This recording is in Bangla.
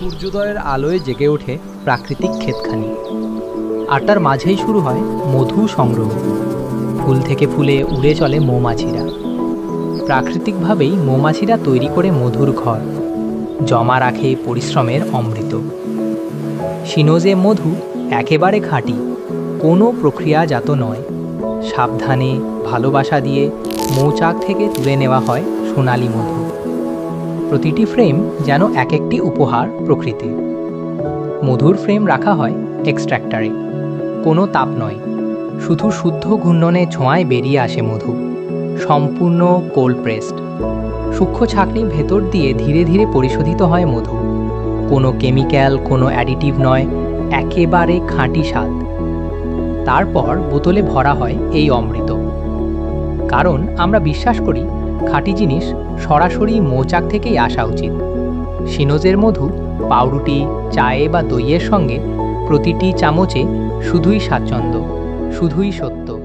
সূর্যোদয়ের আলোয় জেগে ওঠে প্রাকৃতিক ক্ষেতখানি। আর তার মাঝেই শুরু হয় মধু সংগ্রহ। ফুল থেকে ফুলে উড়ে চলে মৌমাছিরা। প্রাকৃতিকভাবেই মৌমাছিরা তৈরি করে মধুর ঘর। জমা রাখে পরিশ্রমের অমৃত। সিনোজে মধু একেবারে খাঁটি। কোনো প্রক্রিয়াজাত নয়। সাবধানে ভালোবাসা দিয়ে মৌচাক থেকে তুলে নেওয়া হয় সোনালি মধু। প্রতিটি ফ্রেম যেন এক একটি উপহার প্রকৃতির মধুর ফ্রেম রাখা হয় এক্সট্র্যাক্টারে কোনো তাপ নয়। শুধু শুদ্ধ ঘূর্ণনে ছোঁয়ায় বেরিয়ে আসে মধু। সম্পূর্ণ কোল্ড প্রেসড। সূক্ষ্ম ছাকনি ভেতর দিয়ে ধীরে ধীরে পরিশোধিত হয় মধু। কোনো কেমিক্যাল, কোনো অ্যাডিটিভ নয়। একেবারে খাঁটি স্বাদ। তারপর বোতলে ভরা হয় এই অমৃত। কারণ আমরা বিশ্বাস করি খাঁটি জিনিস সরাসরি মৌচাক থেকেই আসা উচিত। সিনোজের মধু, পাউরুটি, চায়ে বা দইয়ের সঙ্গে প্রতিটি চামচে শুধুই স্বাচ্ছন্দ্য শুধুই সত্য।